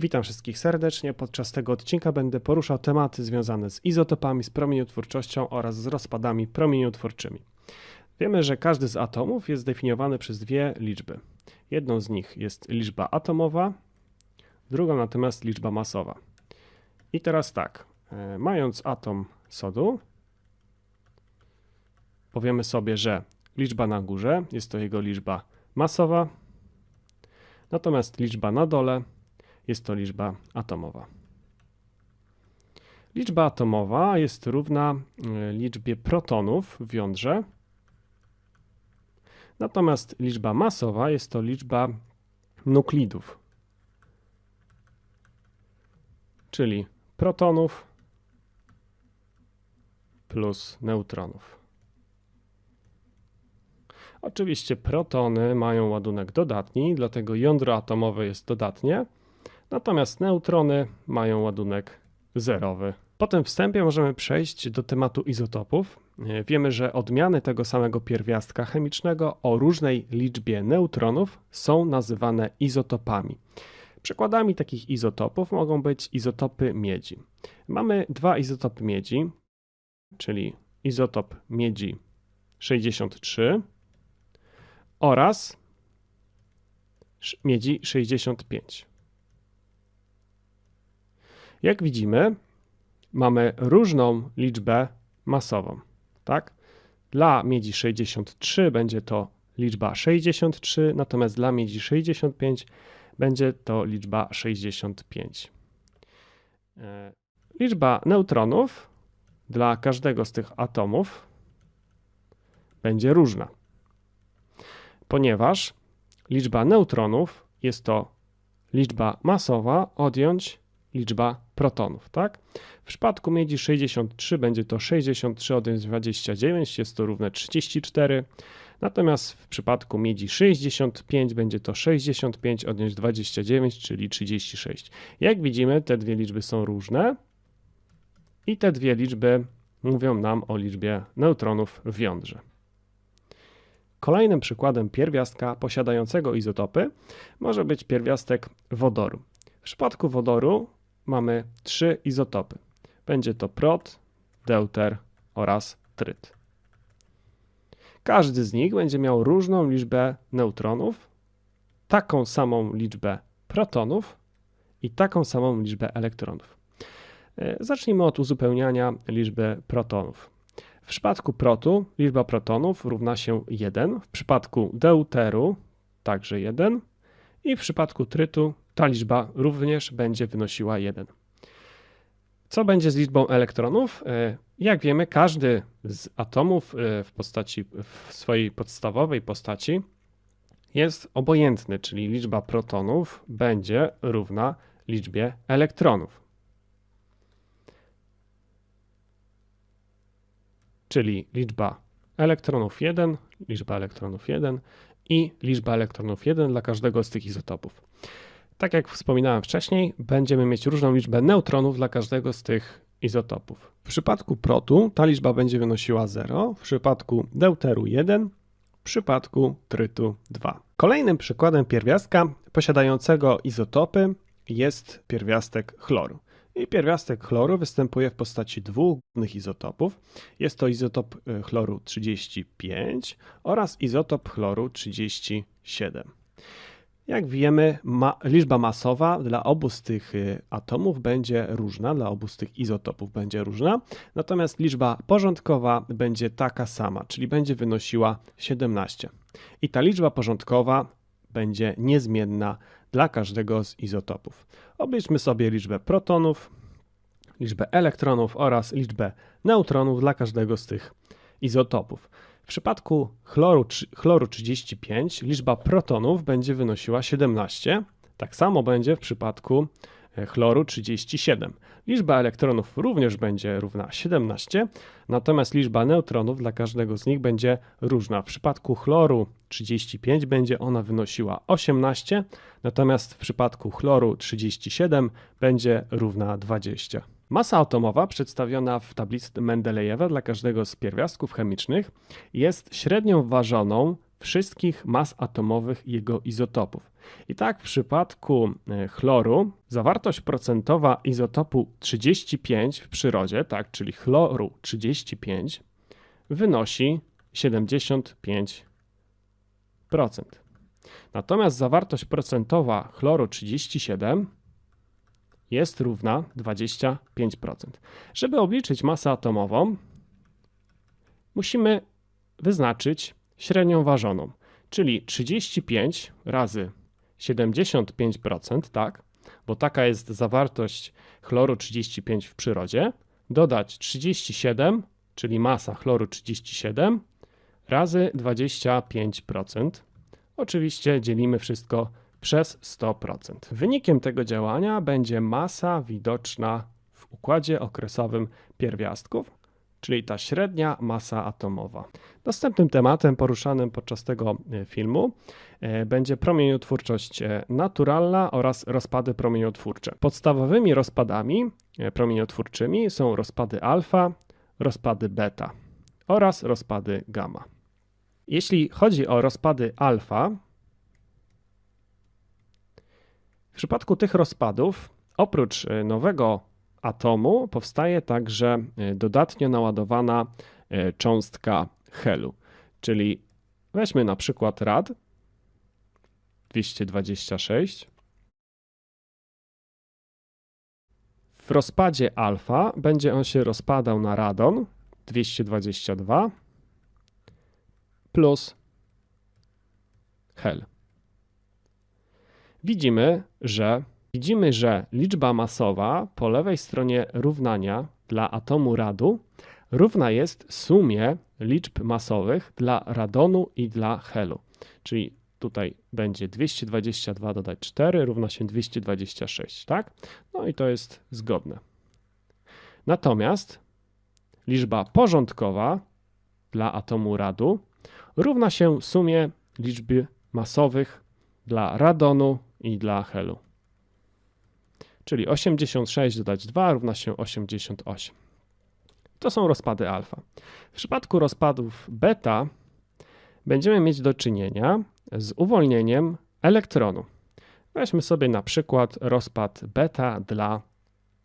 Witam wszystkich serdecznie. Podczas tego odcinka będę poruszał tematy związane z izotopami, z promieniotwórczością oraz z rozpadami promieniotwórczymi. Wiemy, że każdy z atomów jest zdefiniowany przez dwie liczby. Jedną z nich jest liczba atomowa, drugą natomiast liczba masowa. I teraz tak, e, mając atom sodu, powiemy sobie, że liczba na górze jest to jego liczba masowa, natomiast liczba na dole jest to liczba atomowa. Liczba atomowa jest równa e, liczbie protonów w jądrze, natomiast liczba masowa jest to liczba nuklidów, czyli protonów plus neutronów. Oczywiście protony mają ładunek dodatni, dlatego jądro atomowe jest dodatnie, natomiast neutrony mają ładunek zerowy. Po tym wstępie możemy przejść do tematu izotopów. E, Wiemy, że odmiany tego samego pierwiastka chemicznego o różnej liczbie neutronów są nazywane izotopami. Przykładami takich izotopów mogą być izotopy miedzi. Mamy dwa izotopy miedzi, czyli izotop miedzi 63 oraz miedzi 65. Jak widzimy, mamy różną liczbę masową, tak? Dla miedzi 63 będzie to liczba 63, natomiast dla miedzi 65 będzie to liczba 65. E, Liczba neutronów dla każdego z tych atomów będzie różna, ponieważ liczba neutronów jest to liczba masowa odjąć liczba protonów, tak? W przypadku miedzi 63 będzie to 63 odjąć 29, jest to równe 34. Natomiast w przypadku miedzi 65 będzie to 65 odjąć 29, czyli 36. Jak widzimy, te dwie liczby są różne i te dwie liczby mówią nam o liczbie neutronów w jądrze. Kolejnym przykładem pierwiastka posiadającego izotopy może być pierwiastek wodoru. W przypadku wodoru mamy trzy izotopy. Będzie to prot, deuter oraz tryt. Każdy z nich będzie miał różną liczbę neutronów, taką samą liczbę protonów i taką samą liczbę elektronów. E, Zacznijmy od uzupełniania liczby protonów. W przypadku protu liczba protonów równa się 1, w przypadku deuteru także 1 i w przypadku trytu ta liczba również będzie wynosiła 1. Co będzie z liczbą elektronów? E, Jak wiemy, każdy z atomów e, w postaci w swojej podstawowej postaci jest obojętny, czyli liczba protonów będzie równa liczbie elektronów. Czyli liczba elektronów 1, liczba elektronów 1 i liczba elektronów 1 dla każdego z tych izotopów. Tak jak wspominałem wcześniej, będziemy mieć różną liczbę neutronów dla każdego z tych izotopów. W przypadku protu ta liczba będzie wynosiła 0, w przypadku deuteru 1, w przypadku trytu 2. Kolejnym przykładem pierwiastka posiadającego izotopy jest pierwiastek chloru. I pierwiastek chloru występuje w postaci dwóch głównych izotopów. Jest to izotop e, chloru 35 oraz izotop chloru 37. Jak wiemy, ma, liczba masowa dla obu z tych y, atomów będzie różna, dla obu z tych izotopów będzie różna, natomiast liczba porządkowa będzie taka sama, czyli będzie wynosiła 17. I ta liczba porządkowa będzie niezmienna dla każdego z izotopów. Obliczmy sobie liczbę protonów, liczbę elektronów oraz liczbę neutronów dla każdego z tych izotopów. W przypadku chloru, chloru 35 liczba protonów będzie wynosiła 17. Tak samo będzie w przypadku e, chloru 37. Liczba elektronów również będzie równa 17, natomiast liczba neutronów dla każdego z nich będzie różna. W przypadku chloru 35 będzie ona wynosiła 18, natomiast w przypadku chloru 37 będzie równa 20. Masa atomowa przedstawiona w tablicy Mendelejewa dla każdego z pierwiastków chemicznych jest średnią ważoną wszystkich mas atomowych jego izotopów. I tak w przypadku e, chloru zawartość procentowa izotopu 35 w przyrodzie, tak, czyli chloru 35, wynosi 75%. Natomiast zawartość procentowa chloru 37 jest równa 25%. Żeby obliczyć masę atomową, musimy wyznaczyć średnią ważoną, czyli 35 razy 75%, tak, bo taka jest zawartość chloru 35 w przyrodzie, dodać 37, czyli masa chloru 37 razy 25%. Oczywiście dzielimy wszystko przez 100%. Wynikiem tego działania będzie masa widoczna w układzie okresowym pierwiastków, czyli ta średnia masa atomowa. Następnym tematem poruszanym podczas tego e, filmu e, będzie promieniotwórczość e, naturalna oraz rozpady promieniotwórcze. Podstawowymi rozpadami promieniotwórczymi są rozpady alfa, rozpady beta oraz rozpady gamma. Jeśli chodzi o rozpady alfa, w przypadku tych rozpadów, oprócz nowego atomu powstaje także e, dodatnio naładowana e, cząstka helu. Czyli weźmy na przykład rad 226. W rozpadzie alfa będzie on się rozpadał na radon 222 plus hel. Widzimy, że Widzimy, że liczba masowa po lewej stronie równania dla atomu radu równa jest sumie liczb masowych dla radonu i dla helu. Czyli tutaj będzie 222 dodać 4 równa się 226, tak? No i to jest zgodne. Natomiast liczba porządkowa dla atomu radu równa się sumie liczby masowych dla radonu i dla helu czyli 86 dodać 2 równa się 88. To są rozpady alfa. W przypadku rozpadów beta będziemy mieć do czynienia z uwolnieniem elektronu. Weźmy sobie na przykład rozpad beta dla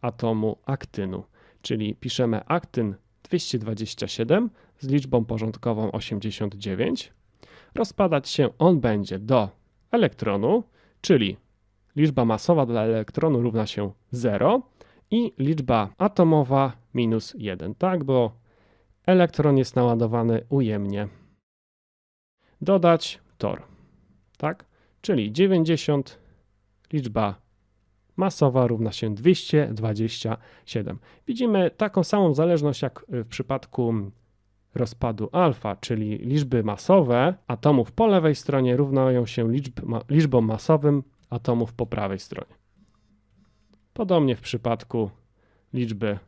atomu aktynu, czyli piszemy aktyn 227 z liczbą porządkową 89. Rozpadać się on będzie do elektronu, czyli liczba masowa dla elektronu równa się 0 i liczba atomowa minus 1, tak, bo elektron jest naładowany ujemnie. Dodać tor, tak, czyli 90, liczba masowa równa się 227. Widzimy taką samą zależność jak w przypadku rozpadu alfa, czyli liczby masowe atomów po lewej stronie równają się liczb, ma, liczbom masowym atomów po prawej stronie. Podobnie w przypadku liczby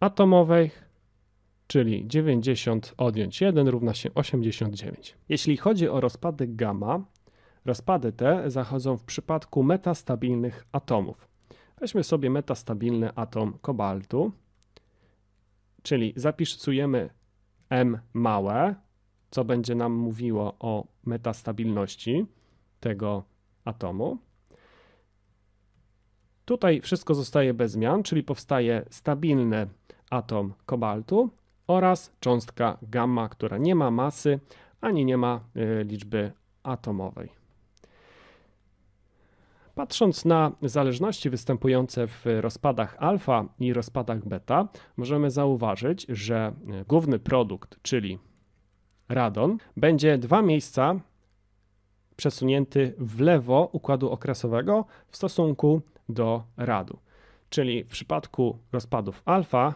atomowej, czyli 90 odjąć 1 równa się 89. Jeśli chodzi o rozpady gamma, rozpady te zachodzą w przypadku metastabilnych atomów. Weźmy sobie metastabilny atom kobaltu, czyli zapisujemy M małe, co będzie nam mówiło o metastabilności tego atomu. Tutaj wszystko zostaje bez zmian, czyli powstaje stabilny atom kobaltu oraz cząstka gamma, która nie ma masy ani nie ma y, liczby atomowej. Patrząc na zależności występujące w rozpadach alfa i rozpadach beta, możemy zauważyć, że y, główny produkt, czyli radon, będzie dwa miejsca przesunięty w lewo układu okresowego w stosunku do radu. Czyli w przypadku rozpadów alfa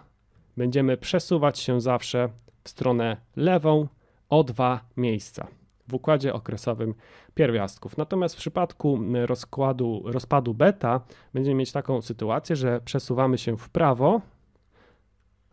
będziemy przesuwać się zawsze w stronę lewą o dwa miejsca w układzie okresowym pierwiastków. Natomiast w przypadku rozkładu, rozpadu beta będziemy mieć taką sytuację, że przesuwamy się w prawo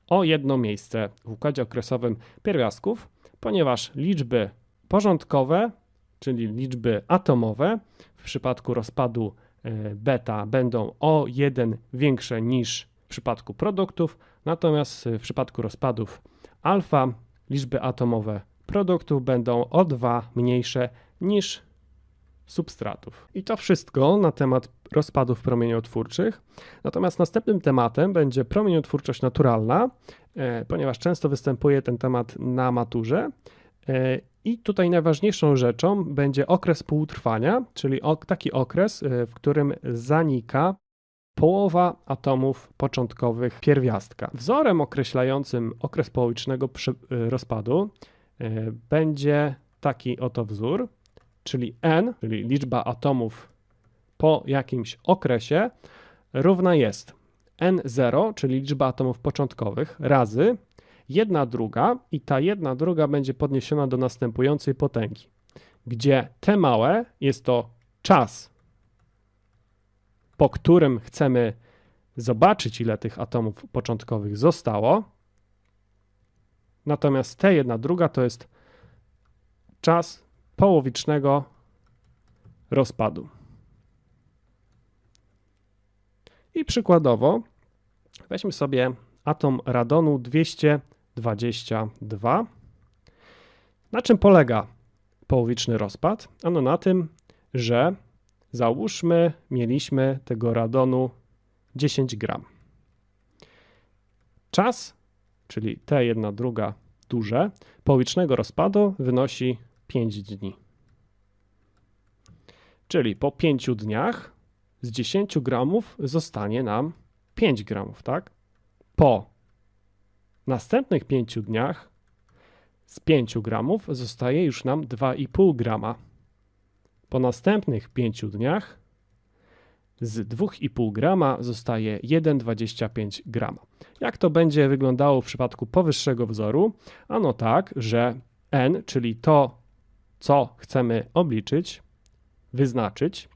o jedno miejsce w układzie okresowym pierwiastków, ponieważ liczby porządkowe czyli liczby atomowe w przypadku rozpadu e, beta będą o 1 większe niż w przypadku produktów, natomiast w przypadku rozpadów alfa liczby atomowe produktów będą o 2 mniejsze niż substratów. I to wszystko na temat rozpadów promieniotwórczych. Natomiast następnym tematem będzie promieniotwórczość naturalna, e, ponieważ często występuje ten temat na maturze. E, I tutaj najważniejszą rzeczą będzie okres półtrwania, czyli taki okres, e, w którym zanika połowa atomów początkowych pierwiastka. Wzorem określającym okres połowicznego rozpadu będzie taki oto wzór, czyli n, czyli liczba atomów po jakimś okresie, równa jest n0, czyli liczba atomów początkowych, razy 1 druga i ta 1 druga będzie podniesiona do następującej potęgi, gdzie t małe jest to czas, po którym chcemy zobaczyć, ile tych atomów początkowych zostało. Natomiast t 1 druga to jest czas połowicznego rozpadu. I przykładowo weźmy sobie atom radonu 222. Na czym polega połowiczny rozpad? Ano na tym, że załóżmy, mieliśmy tego radonu 10 gram. Czas, czyli T jedna druga duże, połowicznego rozpadu wynosi 5 dni. Czyli po 5 dniach z 10 gramów zostanie nam 5 gramów, tak? Po następnych 5 dniach z 5 gramów zostaje już nam 2,5 grama. Po następnych 5 dniach z 2,5 grama zostaje 1,25 grama. Jak to będzie wyglądało w przypadku powyższego wzoru? Ano tak, że n, czyli to, co chcemy obliczyć, wyznaczyć,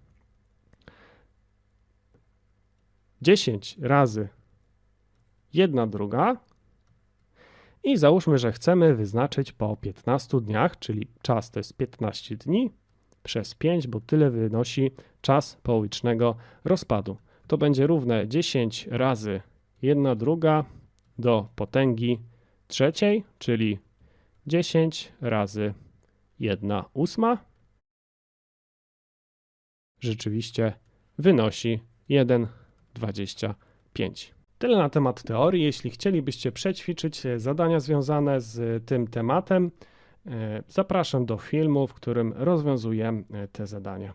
10 razy 1 druga i załóżmy, że chcemy wyznaczyć po 15 dniach, czyli czas to jest 15 dni przez 5, bo tyle wynosi czas połowicznego rozpadu. To będzie równe 10 razy 1 druga do potęgi trzeciej, czyli 10 razy 1 ósma. Rzeczywiście wynosi 1,25. Tyle na temat teorii. Jeśli chcielibyście przećwiczyć zadania związane z tym tematem, e, zapraszam do filmu, w którym rozwiązuję e, te zadania.